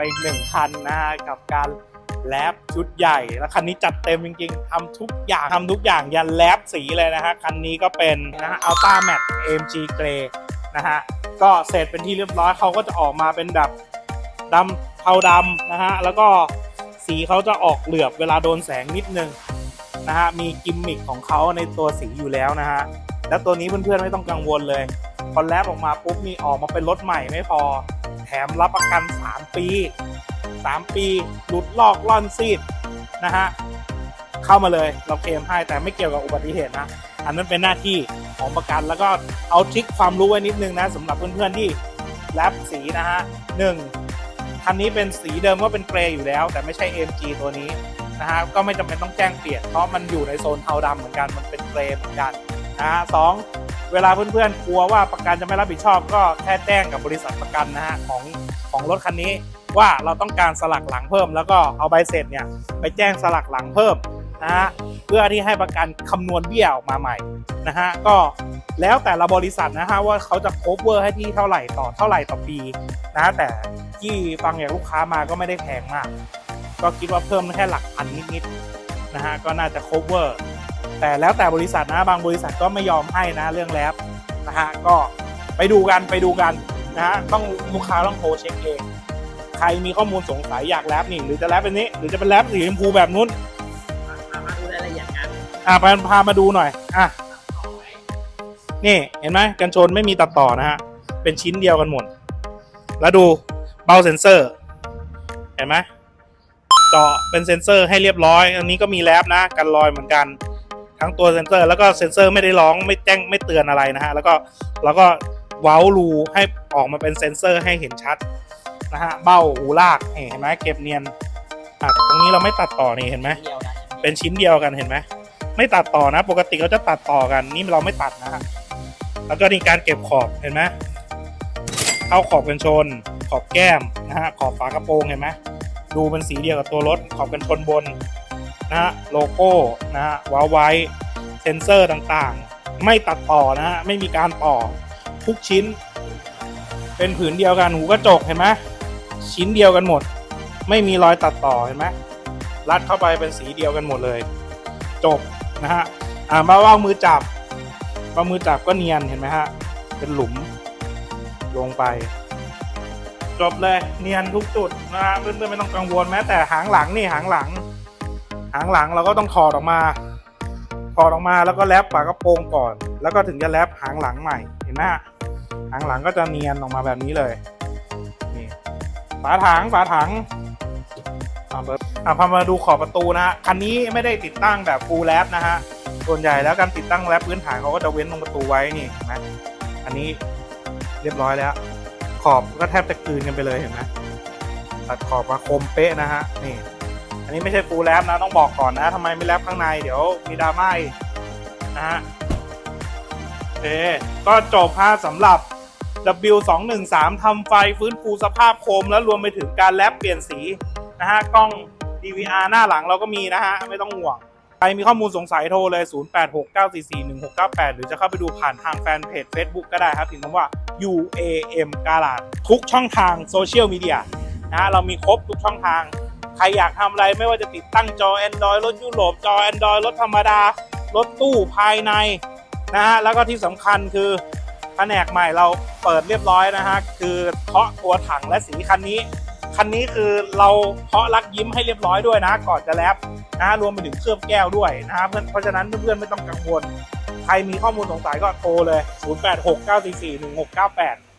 ไปอีกหนึ่งคันนะฮะกับการแลบชุดใหญ่ แล้วคันนี้จัดเต็มจริงๆทำทุกอย่างทำทุกอย่างยันแลบสีเลยนะฮะ คันนี้ก็เป็นนะฮะ Ultra Matte AMG Grey นะฮะ ก็เสร็จเป็นที่เรียบร้อยเขาก็จะออกมาเป็นแบบดำเทาดำนะฮะ แล้วก็สีเขาจะออกเหลือบเวลาโดนแสงนิดนึงนะฮะ มีกิมมิคของเขาในตัวสีอยู่แล้วนะฮะ แล้วตัวนี้เพื่อนๆไม่ต้องกังวลเลยพอแลบออกมาปุ๊บนี่ออกมาเป็นรถใหม่ไม่พอ แถมรับประกัน 3 ปี 3 ปีหลุดลอกล่อนซีดนะฮะเข้ามาเลยเราเคลมให้แต่ไม่เกี่ยวกับอุบัติเหตุนะ อันนั้นเป็นหน้าที่ของประกันแล้วก็เอาทริคความรู้ไว้นิดนึงนะสำหรับเพื่อนๆที่แลบสีนะฮะหนึ่งคันนี้เป็นสีเดิมก็เป็นเกรย์อยู่แล้ว แต่ไม่ใช่ AMG ตัวนี้นะฮะก็ไม่จำเป็นต้องแจ้งเปลี่ยนเพราะมันอยู่ในโซนเทาดำเหมือนกันมันเป็นเกรย์เหมือนกันนะฮะสอง เวลาเพื่อนๆกลัวว่าประกันจะไม่รับผิดชอบ ก็แค่แจ้งกับบริษัทประกันนะฮะของของรถคันนี้ว่าเราต้องการสลักหลังเพิ่ม แล้วก็เอาใบเสร็จเนี่ยไปแจ้งสลักหลังเพิ่มนะฮะเพื่อที่ให้ประกันคำนวณเบี้ยออกมาใหม่นะฮะก็แล้วแต่ละบริษัทนะฮะว่าเขาจะ cover ให้ที่เท่าไหร่ต่อเท่าไหร่ต่อปีนะแต่ที่ฟังอย่างลูกค้ามาก็ไม่ได้แพงมาก ก็คิดว่าเพิ่มแค่หลักพันนิดๆนะฮะก็น่าจะ cover แต่แล้วแต่บริษัทนะบางบริษัทก็ไม่ยอมให้นะเรื่องแลบนะฮะก็ไปดูกันไปดูกันนะฮะต้องลูกค้าต้องโทรเช็คเองใครมีข้อมูลสงสัยอยากแลบนี่หรือจะแลบเป็นนี้ หรือจะเป็นแลบสีชมพูแบบนู้นมามาดูรายละเอียดกันอะไปพามาดูหน่อยอะนี่เห็นไหมกันชนไม่มีตัดต่อนะฮะเป็นชิ้นเดียวกันหมด แล้วดูเบาเซนเซอร์ เห็นไหมเจาะเป็นเซนเซอร์ให้เรียบร้อย อันนี้ก็มีแลบนะกันรอยเหมือนกัน ทั้งตัวเซนเซอร์ แล้วก็เซนเซอร์ไม่ได้ร้องไม่แจ้งไม่เตือนอะไรนะฮะแล้วก็แล้วก็เว้ารูให้ออกมาเป็นเซนเซอร์ให้เห็นชัดนะฮะเบ้าหูลากเห็นไหมเก็บเนียนอะตรงนี้เราไม่ตัดต่อนี่เห็นไหมเดียวกันเป็นชิ้นเดียวกันเห็นไหมไม่ตัดต่อนะ ปกติเขาจะตัดต่อกัน นี่เราไม่ตัดนะฮะแล้วก็นี่การเก็บขอบเห็นไหมเข้าขอบกันชน ขอบแก้มนะฮะขอบฝากระโปรงเห็นไหมดูเป็นสีเดียวกับตัวรถขอบกันชนบน นะฮะโลโก้นะฮะว้าไว้เซนเซอร์ต่างๆ ไม่ตัดต่อนะฮะไม่มีการต่อทุกชิ้น เป็นผืนเดียวกันหูกระจกเห็นไหมชิ้นเดียวกันหมด ไม่มีรอยตัดต่อเห็นไหมรัดเข้าไปเป็นสีเดียวกันหมดเลย จบนะฮะอ่ามาว่ามือจับว่ามือจับก็เนียนเห็นไหมฮะเป็นหลุมลงไป จบเลยเนียนทุกจุดนะฮะเพื่อนๆไม่ต้องกังวลแม้แต่หางหลังนี่หางหลัง หางหลังเราก็ต้องถอดออกมาถอดออกมาแล้วก็แลบฝากระโปรงก่อน แล้วก็ถึงจะแลบหางหลังใหม่เห็นไหมหางหลังก็จะเนียนออกมาแบบนี้เลยนี่ฝาถังฝาถังอ่าเบิร์ดอะพามาดูขอบประตูนะฮะคันนี้ไม่ได้ติดตั้งแบบฟูลแลปนะฮะส่วนใหญ่แล้วการติดตั้งแลปพื้นฐานเขาก็จะเว้นตรงประตูไว้นี่เห็นไหมอันนี้เรียบร้อยแล้ว ขอบก็แทบจะกลืนกันไปเลยเห็นไหมตัดขอบมาคมเป๊ะนะฮะนี่ อันนี้ไม่ใช่ฟูลแลปนะต้องบอกก่อนนะทำไมไม่แลปข้างในเดี๋ยวมีดราม่าอีกนะฮะโอเคก็จบภาพสำหรับ W213 ทำไฟฟื้นฟูสภาพโคม แล้วรวมไปถึงการแลปเปลี่ยนสีนะฮะกล้อง DVR หน้าหลังเราก็มีนะฮะ ไม่ต้องห่วง ใครมีข้อมูลสงสัยโทรเลย 0869441698 หรือจะเข้าไปดูผ่านทางแฟนเพจ Facebook ก็ได้ครับพิมพ์คำว่า UAM กาลาดทุกช่องทางโซเชียลมีเดียนะฮะ เรามีครบทุกช่องทาง ครอยากทำอะไรไม่ว่าจะติดตั้งจอ Android รถยุโรปจอ Android รถธรรมดา รถตู้ภายในนะฮะแล้วก็ที่สำคัญคือแผนกใหม่เราเปิดเรียบร้อยนะฮะคือเคาะตัวถังและสีคันนี้ คันนี้คือเราเพาะรักยิ้มให้เรียบร้อยด้วยนะ ก่อนจะแลบนะรวมไปถึงเคลือบแก้วด้วยนะฮะเพื่อนเพราะฉะนั้นเพื่อนๆไม่ต้องกังวลใครมีข้อมูลสงสัยก็โทรเลย 0869441698